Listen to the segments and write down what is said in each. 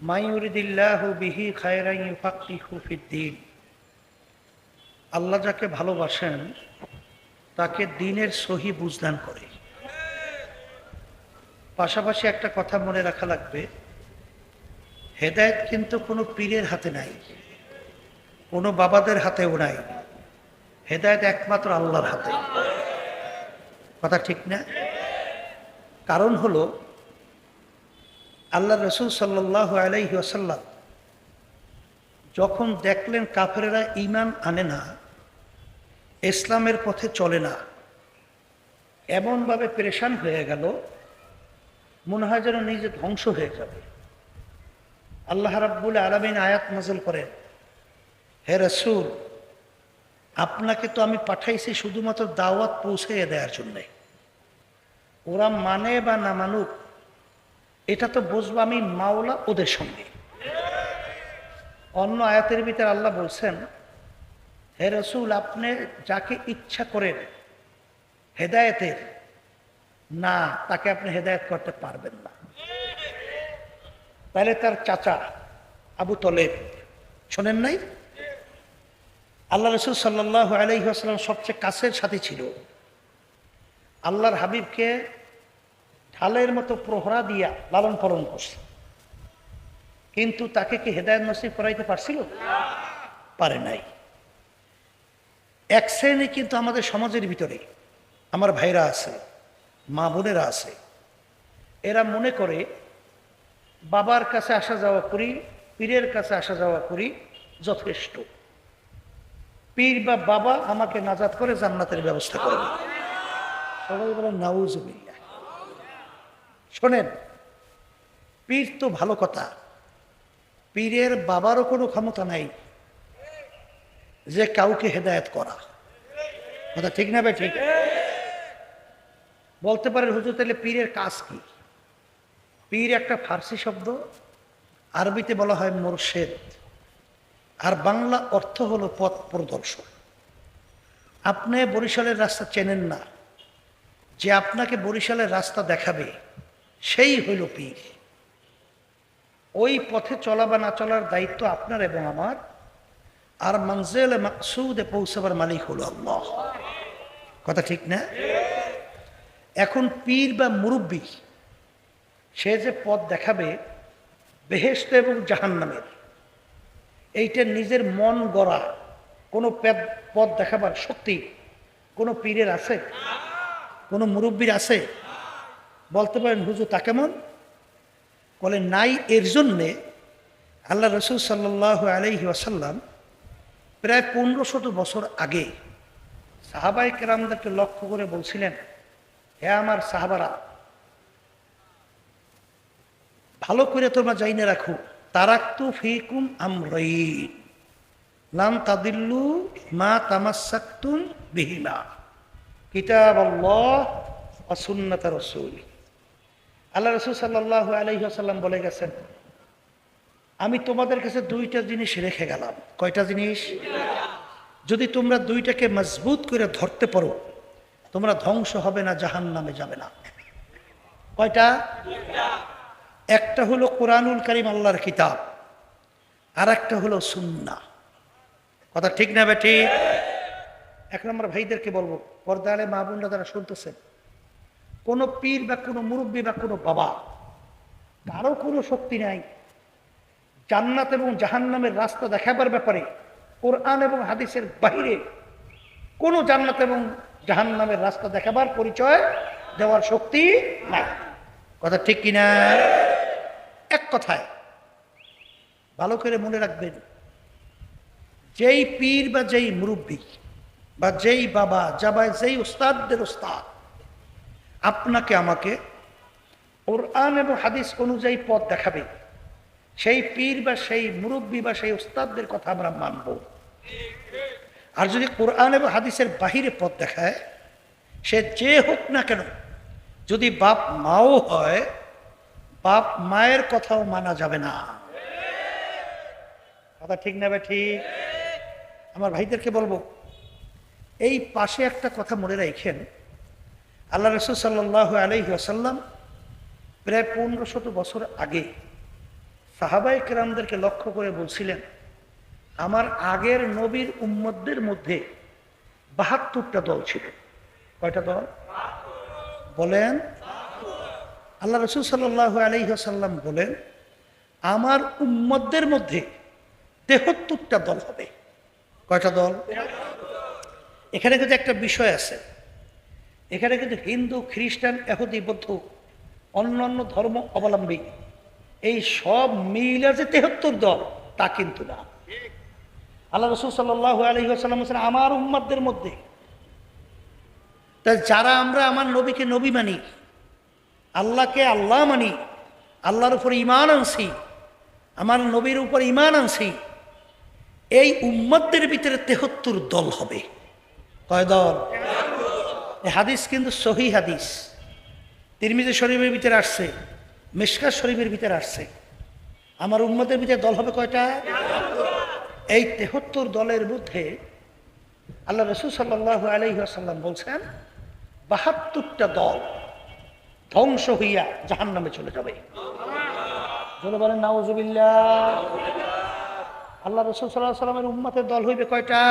মাইউরিদিল্লাহ বিহি খায়রাই ফাকিহু ফিদ্দিন আল্লাহ যাকে ভালোবাসেন, তাকে দিনের সহি বুঝদান করে। পাশাপাশি একটা কথা মনে রাখা লাগবে, হেদায়েত কিন্তু কোনো পীরের হাতে নাই, কোনো বাবাদের হাতেও নাই। হেদায়েত একমাত্র আল্লাহর হাতে। কথা ঠিক না? কারণ হলো আল্লাহ রসুল সাল্লাহ আলাইহি আসাল্লাম যখন দেখলেন কাফেরেরা ইমান আনে না, ইসলামের পথে চলে না, এমনভাবে পেরেশান হয়ে গেল, মনে হয় যেন নিজে ধ্বংস হয়ে যাবে। আল্লাহ রাব্বুল আলমিন আয়াত নাজল করেন, হে রসুল, আপনাকে তো আমি পাঠাইছি শুধুমাত্র দাওয়াত পৌঁছাইয়ে দেওয়ার জন্যে। ওরা মানে বা না মানুক এটা তো বুঝব আমি মাওলা ওদের সঙ্গে। অন্য আয়াতের ভিতরে আল্লাহ বলছেন, হে রসুল, আপনি যাকে ইচ্ছা করেন হেদায়েতের, না, তাকে আপনি হেদায়েত করতে পারবেন না। তাহলে তার চাচা আবু তলেব, শোনেন নাই? আল্লাহ রসুল সাল্লাহ আলহিহাস্লাম সবচেয়ে কাছের সাথে ছিল। আল্লাহর হাবিবকে ঢালের মতো প্রহরা দিয়া লালন পালন করছে। কিন্তু তাকে কি হেদায়ত নসিব করাইতে পারছিল? পারে নাই। এক শ্রেণি কিন্তু আমাদের সমাজের ভিতরে, আমার ভাইরা আছে, মা বোনেরা আছে, এরা মনে করে, বাবার কাছে আসা যাওয়া করি, পীরের কাছে আসা যাওয়া করি যথেষ্ট। পীর বা বাবা আমাকে নাজাদ করে জান্নাতের ব্যবস্থা করবে সবাই বলে নাউজুবিল্লা শোনেন, পীর তো ভালো কথা। পীরের বাবারও কোনো ক্ষমতা নাই যে কাউকে হেদায়েত করা। কথা ঠিক না ভাই ঠিক? বলতে পারেন, হুজুর, তাহলে পীরের কাজ কি? পীর একটা ফার্সি শব্দ, আরবিতে বলা হয় মোরশেদ। আর বাংলা অর্থ হলো পথ প্রদর্শন। আপনি বরিশালের রাস্তা চেনেন না। যে আপনাকে বরিশালের রাস্তা দেখাবে সেই হইল পীর। ওই পথে চলা বা না চলার দায়িত্ব আপনার এবং আমার। আর মঞ্জেল মাকসুদে পৌঁছাবার মালিক হলো আল্লাহ। কথা ঠিক না? এখন পীর বা মুরব্বী, সে যে পথ দেখাবে বেহেস্ত এবং জাহান্নামের, এইটা নিজের মন গড়া, কোনো পথ দেখাবার শক্তি কোনো পীরের আছে? কোনো মুরব্বীর আছে? বলতে পারেন, হুজুর, তা কেমন? বলে, নাই এর জন্যে আল্লাহ রসুল সাল্লাহ আলহি আসাল্লাম প্রায় পনেরো শত বছর আগে সাহাবাই কেরামদেরকে লক্ষ্য করে বলছিলেন, হে আমার সাহাবারা, ভালো করে তোমরা যাই না রাখো, তারাক্তু ফিকুম আমরই লাম তাদিল্লু মা তামাসাক্তুম বিহিমা, কিতাব আল্লাহ অসুন্নত রসুল। আল্লাহ রসুল সাল্লাহ আলহিহাসাল্লাম বলে গেছেন, আমি তোমাদের কাছে দুইটা জিনিস রেখে গেলাম। কয়টা জিনিস? যদি তোমরা দুইটাকে মজবুত করে ধরতে পারো, তোমরা ধ্বংস হবে না জাহান নামে যাবে না। কয়টা? একটা হলো কোরআনুল করিম, আল্লাহর কিতাব। আর একটা হলো সুন্না কথা ঠিক না বেটি এক নম্বর ভাইদেরকে বলব পর্দালে মা বোনরা যারা শুনতেছেন কোনো পীর বা কোনো মুরব্বী বা কোনো বাবা, কারও কোনো শক্তি নাই। জান্নাত এবং জাহান্নামের রাস্তা দেখাবার ব্যাপারে, কোরআন এবং হাদিসের বাহিরে কোনো জান্নাত এবং জাহান্নামের রাস্তা দেখাবার পরিচয় দেওয়ার শক্তি নাই। কথা ঠিক কিনা? এক কথায়, ভালো করে মনে রাখবেন, যেই পীর বা যেই মুরব্বী বা যেই বাবা যাবাই যেই উস্তাদদের উস্তাদ আপনাকে আমাকে কোরআন এবং হাদিস অনুযায়ী পথ দেখাবে। সেই পীর বা সেই মুরব্বী বা সেই উস্তাদদের কথা আমরা মানব। আর যদি কোরআন এবং হাদিসের বাহিরে পথ দেখায়, সে যে হোক না কেন, যদি বাপ মাও হয়, বাপ মায়ের কথাও মানা যাবে না। কথা ঠিক নেবে ঠিক? আমার ভাইদেরকে বলব, এই পাশে একটা কথা মনে রাখেন আল্লাহ রসুল সাল্লাহ আলহি আসাল্লাম প্রায় পনেরো শত বছর আগে সাহাবাই কেরামদেরকে লক্ষ্য করে বলছিলেন, আমার আগের নবীর উম্মতদের মধ্যে বাহাত্তরটা দল ছিল। কয়টা দল? বলেন, আল্লাহ রসুল সাল্লাহ আলহিহাসাল্লাম বলেন, আমার উম্মতদের মধ্যে তেহত্তরটা দল হবে। কয়টা দল? এখানে কিন্তু একটা বিষয় আছে। এখানে কিন্তু হিন্দু, খ্রিস্টান এহুদি বৌদ্ধ অন্য অন্য ধর্ম অবলম্বী। এই সব মিলে যে তেহত্তর দল, তা কিন্তু না। আল্লাহ রসুল সাল্লাহ আলহিহাসাল্লাম বলছেন, আমার উম্মাদদের মধ্যে তা যারা আমরা আমার নবীকে নবী মানি, আল্লাহকে আল্লাহ মানি, আল্লাহর উপর ইমান আনছি, আমার নবীর উপর ইমান আনছি, এই উম্মতদের ভিতরে তেহত্তর দল হবে। কয় দল? হাদিস কিন্তু সহি হাদিস। তিরমিজি শরীফের ভিতরে আসছে মেশকার শরীফের ভিতরে আসছে। আমার উম্মতের ভিতরে দল হবে কয়টা? এই তেহত্তর দলের মধ্যে আল্লাহ রসুল সাল্লাহ আলহিহাসাল্লাম বলছেন, বাহাত্তরটা দল ধ্বংস হইয়া জাহান নামে চলে যাবে। বলে বলেন নাউজুবিল্লা আল্লাহ রসুল সাল্লাহ সাল্লামের উম্মতের দল হইবে কয়টা?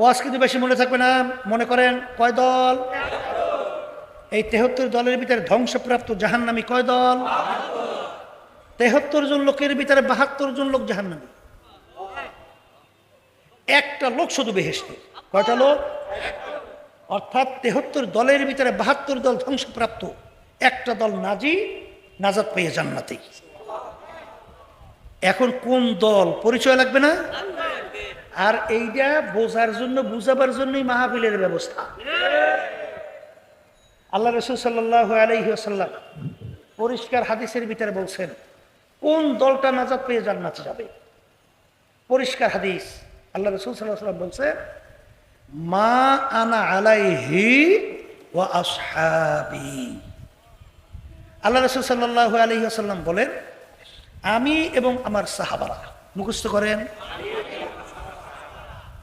ওয়াজ কিন্তু বেশি মনে থাকবে না, মনে করেন, কয় দল? এই তেহত্তর দলের ভিতরে ধ্বংসপ্রাপ্ত জাহান্নামী কয় দল? তেহত্তর জন লোকের ভিতরে বাহাত্তর জন লোক জাহান্নামী। একটা লোক শুধু বেহেস্তে কয়টা লোক? অর্থাৎ তেহত্তর দলের ভিতরে বাহাত্তর দল ধ্বংসপ্রাপ্ত। একটা দল নাজি নাজাদ পেয়ে জান্নাতে। এখন কোন দল? পরিচয় লাগবে না? আর এইটা বোঝার জন্য, বুঝাবার জন্যই মাহাবিলের ব্যবস্থা। আল্লাহ রসুল সাল্লাহ আলহিহাসাল্লাম পরিষ্কার হাদিসের ভিতরে বলছেন, কোন দলটা নাজাদ পেয়ে জান্নাতে যাবে? পরিষ্কার হাদিস। আল্লাহ রসুল সাল্লাহ সাল্লাম বলছে মা আনা আলাইহি আসহাবি। আল্লাহ রসুল সাল্লাহ আলহিহাসাল্লাম বলেন, আমি এবং আমার সাহাবারা। মুখস্থ করেন।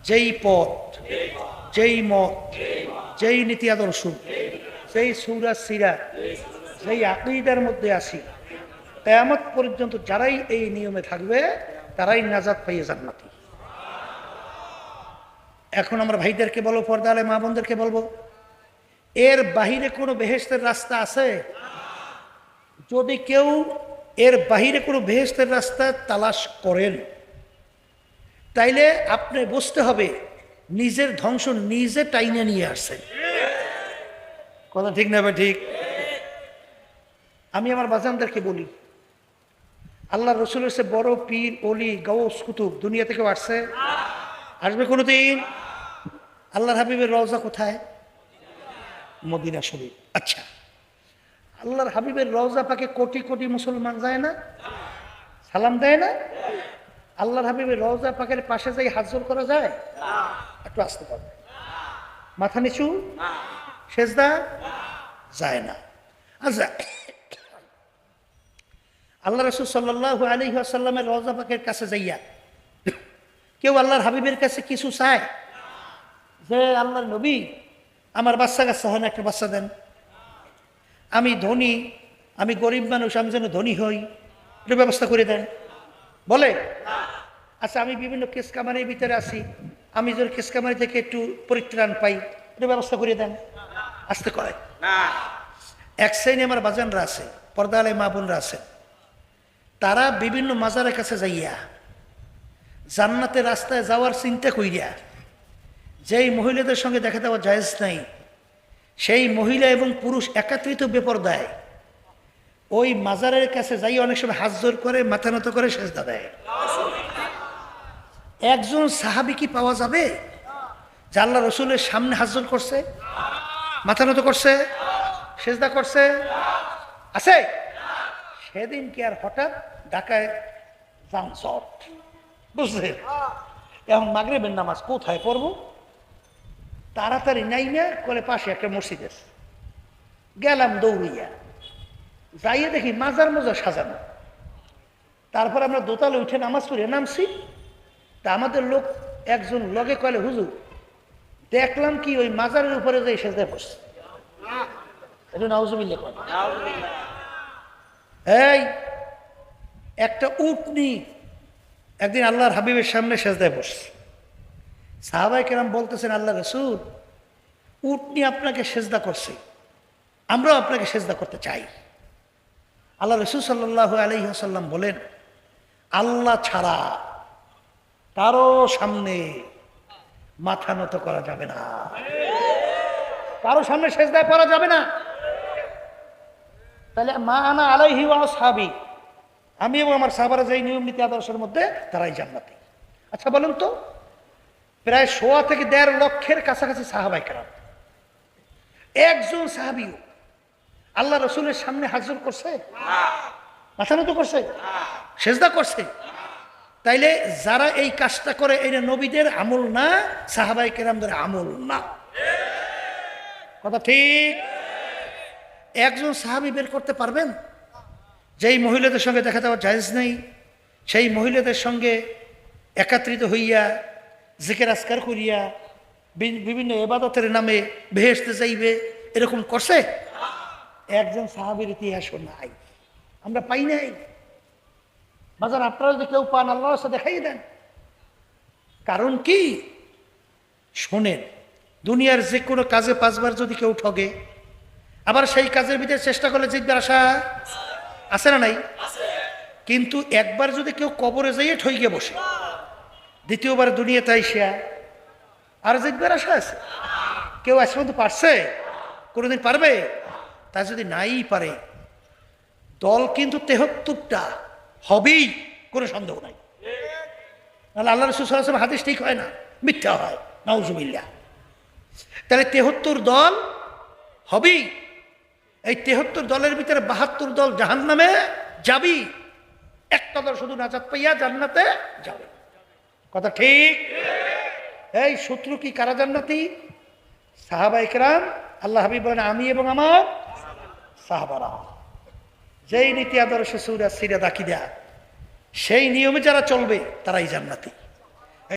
যেই পথ, যেই মত, যেই নীতি আদর্শ, যেই সুরা সিরা যেই আকিদার মধ্যে আসি তেমত পর্যন্ত যারাই এই নিয়মে থাকবে, তারাই নাজাদ পাইয়ে জান্নাতি। এখন আমরা ভাইদেরকে বলব পর্দা আলে মা বোনদেরকে বলব, এর বাহিরে কোনো বেহেস্তের রাস্তা আছে? যদি কেউ এর বাহিরে কোনো বেহেস্তের রাস্তা তালাশ করেন তাইলে আপনি বুঝতে হবে, নিজের ধ্বংস নিজে টাইনে নিয়ে আসছেন। কথা ঠিক না ঠিক? আমি আমার বাজানদেরকে বলি, আল্লাহ রসুলের সে বড় পীর অলি গৌস কুতুব, দুনিয়া থেকে আসছে। আসবে কোনোদিন? আল্লাহর হাবিবের রওজা কোথায়? মদিনা শরীফ। আচ্ছা আল্লাহর হাবিবের রওজা পাকে কোটি কোটি মুসলমান যায় না? সালাম দেয় না? আল্লাহর হাবিবের রওজা পাকের পাশে যাই হাজর করা যায়? একটু আসতে পারবে মাথা নিচু? সেজদা? যায় না। আচ্ছা। আল্লাহ রসুল সাল্লাহ আলী আসাল্লামের রওজা পাকের কাছে যাইয়া কেউ আল্লাহর হাবিবের কাছে কিছু চায়? যে, আল্লাহর নবী, আমার বাচ্চা কাচ্চা হয় না, একটা বাচ্চা দেন। আমি ধনী, আমি গরিব মানুষ, আমি যেন ধনী হই। একটু ব্যবস্থা করে দেন। বলে? আচ্ছা আমি বিভিন্ন কেস কামারির ভিতরে আছি। আমি যদি কেস কামারি থেকে একটু পরিত্রাণ পাই একটু ব্যবস্থা করে দেন। আসতে কয় এক শ্রেণি আমার বাজানরা আছে পর্দালে মা বোনরা আছে। তারা বিভিন্ন মাজারের কাছে যাইয়া জান্নাতের রাস্তায় যাওয়ার চিন্তা কইরা যেই মহিলাদের সঙ্গে দেখা দেওয়া জায়েজ নাই সেই মহিলা এবং পুরুষ একাত্রিত বেপরদায় ওই মাজারের কাছে যাই অনেক সময় হাত জোর করে মাথা নত করে সেজদা দেয়। একজন সাহাবি কি পাওয়া যাবে? যে আল্লাহ রসুলের সামনে হাজর করছে? মাথা নত করছে? সেজদা করছে? আছে? সেদিন কি আর হঠাৎ ঢাকায় যানজট বুঝলেন? এখন মাগরেবের নামাজ কোথায় পড়ব? তাড়াতাড়ি নাই না করে পাশে একটা মসজিদ আছে। গেলাম দৌড়িয়া। যাইয়ে দেখি মাজার মজার সাজানো। তারপর আমরা দোতালে উঠে নামাজ পড়ে নামছি। তা আমাদের লোক একজন লগে কলে হুজুর, দেখলাম কি ওই মাজারের উপরে যে সেজে বসছে এটা এই, একটা উটনি একদিন আল্লাহর হাবিবের সামনে সেজদায় বসছে সাহাবাই কেরাম বলতেছেন, আল্লাহ রসুল, উটনি আপনাকে সেজদা করছে, আমরাও আপনাকে সেজদা করতে চাই। আল্লাহ রসুল সাল্লাহ আলহিহাসাল্লাম বলেন, আল্লাহ ছাড়া কারও সামনে মাথা নত করা যাবে না। কারও সামনে সেজদায় পড়া যাবে না। তাহলে মা আনা আলাইহি সাহাবি আমি এবং আমার সাহাবারা যেই নিয়ম নীতি আদর্শের মধ্যে তারাই জান্নাতি। আচ্ছা বলুন তো প্রায় সোয়া থেকে দেড় লক্ষের কাছাকাছি সাহাবাই কেরাম। একজন সাহাবিও আল্লাহ রসুলের সামনে হাজির করছে? মাথা নত করছে? সেজদা করছে? তাইলে যারা এই কাজটা করে এটা নবীদের আমল না সাহাবাই কেরামদের আমল না। কথা ঠিক? একজন সাহাবি বের করতে পারবেন? যেই মহিলাদের সঙ্গে দেখা যাওয়া জায়েজ নেই, সেই মহিলাদের সঙ্গে একাত্রিত হইয়া, জিকের আসকার করিয়া বিভিন্ন এবাদতের নামে ভেসতে যাইবে, এরকম করছে? একজন সাহাবির ইতিহাসও নাই। আমরা পাই নাই। বাজার আপনারা যদি কেউ পান আল্লাহর রাস্তা দেখাই দেন। কারণ কি? শোনেন দুনিয়ার যে কোনো কাজে পাঁচবার যদি কেউ ঠগে আবার সেই কাজের ভিতরে চেষ্টা করলে জিতবার আশা আছে না নাই? কিন্তু একবার যদি কেউ কবরে যাইয়ে ঠইকে বসে দ্বিতীয়বার দুনিয়াতে আইসিয়া আর জিতবার আশা আছে? কেউ আজ পর্যন্ত পারছে? কোনোদিন পারবে? তা যদি নাই পারে দল কিন্তু তেহত্তরটা। হবেই, কোনো সন্দেহ নাই। নাহলে আল্লাহ রসুল হাদিস ঠিক হয় না, মিথ্যা হয় নাউজুবিল্লা তাহলে তেহত্তর দল হবেই। এই তেহত্তর দলের ভিতরে বাহাত্তর দল জাহান নামে যাবি একটা দল শুধু নাজাত পাইয়া জান্নাতে যাবে। কথা ঠিক? এই শত্রু কি, কারা জান্নাতি? সাহাবা ইকরাম, আল্লাহ হাবিব বলেন, আমি এবং আমার সাহাবারা। যেই নীতি আদর্শ সুরা সিরা দাকিদা সেই নিয়মে যারা চলবে তারাই জান্নাতি।